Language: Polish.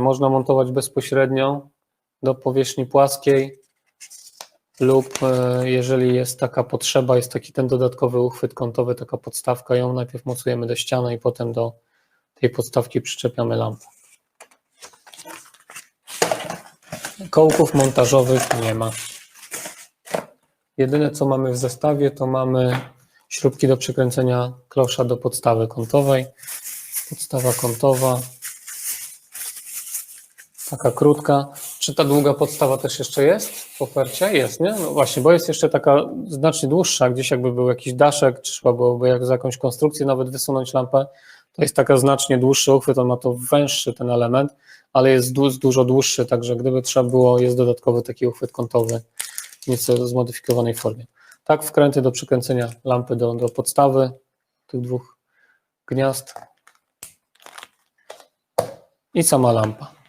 można montować bezpośrednio do powierzchni płaskiej lub e, jeżeli jest taka potrzeba, jest taki ten dodatkowy uchwyt kątowy, taka podstawka, ją najpierw mocujemy do ściany i potem do tej podstawki przyczepiamy lampę. Kołków montażowych nie ma. Jedyne co mamy w zestawie to mamy śrubki do przykręcenia klosza do podstawy kątowej. Podstawa kątowa. Taka krótka. Czy ta długa podstawa też jeszcze jest w ofercie? Jest, nie? No właśnie, bo jest jeszcze taka znacznie dłuższa, gdzieś jakby był jakiś daszek, trzeba byłoby jak za jakąś konstrukcję nawet wysunąć lampę. To jest taka znacznie dłuższy uchwyt, on ma to węższy ten element, ale jest du- dużo dłuższy, także gdyby trzeba było, jest dodatkowy taki uchwyt kątowy w nieco zmodyfikowanej formie. Tak, wkręty do przykręcenia lampy do, do podstawy tych dwóch gniazd i sama lampa.